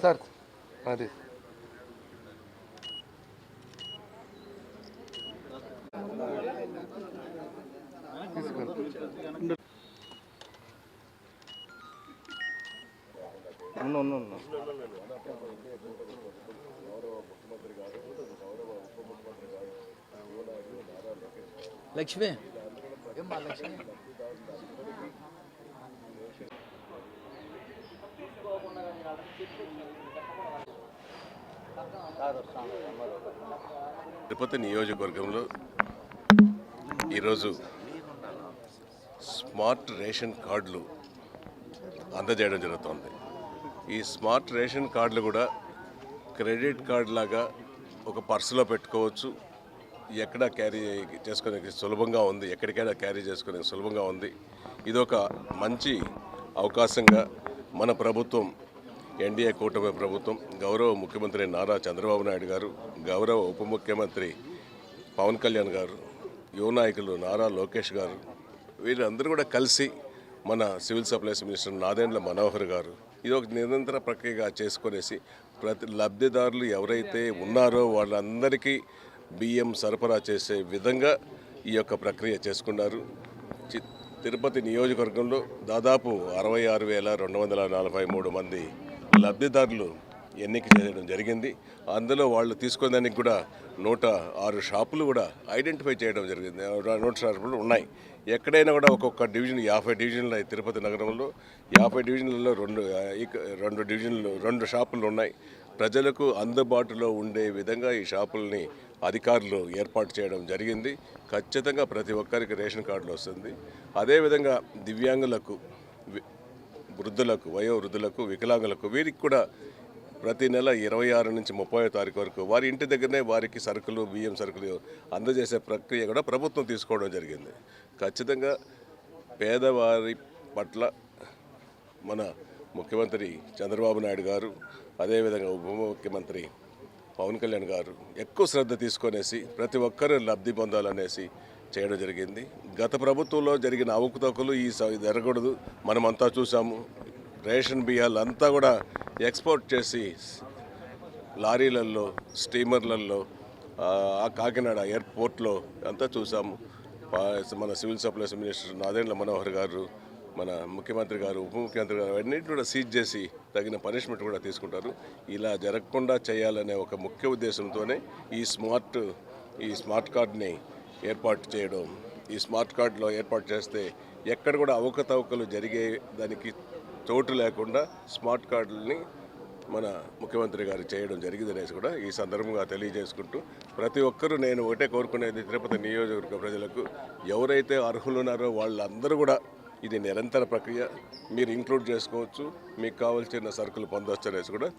Sir అది. తీసుకోండి ఉన్నా ఉన్నా లక్ష్మి. తిరుపతి నియోజకవర్గంలో ఈరోజు స్మార్ట్ రేషన్ కార్డులు అందజేయడం జరుగుతుంది. ఈ స్మార్ట్ రేషన్ కార్డులు కూడా క్రెడిట్ కార్డు లాగా ఒక పర్సులో పెట్టుకోవచ్చు. ఎక్కడ క్యారీ చేసుకునే సులభంగా ఉంది ఎక్కడికైనా క్యారీ చేసుకునే సులభంగా ఉంది. ఇది ఒక మంచి అవకాశంగా మన ప్రభుత్వం ఎన్డీఏ కూటమి ప్రభుత్వం గౌరవ ముఖ్యమంత్రి నారా చంద్రబాబు నాయుడు గారు గౌరవ ఉప ముఖ్యమంత్రి పవన్ కళ్యాణ్ గారు యువ నాయకులు నారా లోకేష్ గారు వీళ్ళందరూ కూడా కలిసి మన civil supplies minister Nadendla Manohar గారు ఇది ఒక నిరంతర ప్రక్రియగా చేసుకునేసి ప్రతి లబ్ధిదారులు ఎవరైతే ఉన్నారో వాళ్ళందరికీ బియ్యం సరఫరా చేసే విధంగా ఈ యొక్క ప్రక్రియ చేసుకున్నారు. చి- తిరుపతి నియోజకవర్గంలో దాదాపు అరవై ఆరు వేల రెండు వందల నలభై మూడు మంది లబ్ధిదారులు ఎన్నిక చేయడం జరిగింది. అందులో వాళ్ళు తీసుకునేదానికి కూడా నూట ఆరు షాపులు కూడా ఐడెంటిఫై చేయడం జరిగింది. నూట షాపులు ఉన్నాయి. ఎక్కడైనా కూడా ఒక్కొక్క డివిజన్ యాభై డివిజన్లు తిరుపతి నగరంలో యాభై డివిజన్లలో రెండు రెండు డివిజన్లు రెండు షాపులు ఉన్నాయి. ప్రజలకు అందుబాటులో ఉండే విధంగా ఈ షాపుల్ని అధికారులు ఏర్పాటు చేయడం జరిగింది. ఖచ్చితంగా ప్రతి ఒక్కరికి రేషన్ కార్డులు వస్తుంది. అదేవిధంగా దివ్యాంగులకు వృద్ధులకు వయో వృద్ధులకు వికలాంగులకు వీరికి కూడా ప్రతి నెల ఇరవై ఆరు నుంచి ముప్పై తారీఖు వరకు వారి ఇంటి దగ్గరనే వారికి సరుకులు బియ్యం సరుకులు అందజేసే ప్రక్రియ కూడా ప్రభుత్వం తీసుకోవడం జరిగింది. ఖచ్చితంగా పేదవారి పట్ల మన ముఖ్యమంత్రి చంద్రబాబు నాయుడు గారు అదేవిధంగా ఉప ముఖ్యమంత్రి పవన్ కళ్యాణ్ గారు ఎక్కువ శ్రద్ధ తీసుకొనేసి ప్రతి ఒక్కరూ లబ్ధి పొందాలనేసి చేయడం జరిగింది. గత ప్రభుత్వంలో జరిగిన అవకతవకలు ఈ స- జరగకూడదు. మనమంతా చూసాము. రేషన్ బియ్యాలు అంతా కూడా ఎక్స్పోర్ట్ చేసి లారీలలో స్టీమర్లలో ఆ, కాకినాడ ఎయిర్పోర్ట్లో అంతా చూసాము. మన civil supplies minister Nadendla Manohar గారు మన ముఖ్యమంత్రి గారు ఉప ముఖ్యమంత్రి గారు అన్నింటి కూడా సీజ్ చేసి తగిన పనిష్మెంట్ కూడా తీసుకుంటారు. ఇలా జరగకుండా చేయాలనే ఒక ముఖ్య ఉద్దేశంతోనే ఈ స్మార్ట్ ఈ స్మార్ట్ కార్డ్ని ఏర్పాటు చేయడం ఈ స్మార్ట్ కార్డులో ఏర్పాటు చేస్తే ఎక్కడ కూడా అవకతవకలు జరిగే దానికి చోటు లేకుండా స్మార్ట్ కార్డులని మన ముఖ్యమంత్రి గారు చేయడం జరిగిందనేసి కూడా ఈ సందర్భంగా తెలియజేసుకుంటూ ప్రతి ఒక్కరూ నేను ఒకటే కోరుకునేది తిరుపతి నియోజకవర్గ ప్రజలకు ఎవరైతే అర్హులున్నారో వాళ్ళందరూ కూడా ఇది నిరంతర ప్రక్రియ. మీరు ఇంక్లూడ్ చేసుకోవచ్చు. మీకు కావాల్సిన సరుకులు పొందవచ్చు అనేసి కూడా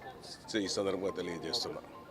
ఈ సందర్భంగా తెలియజేస్తున్నాను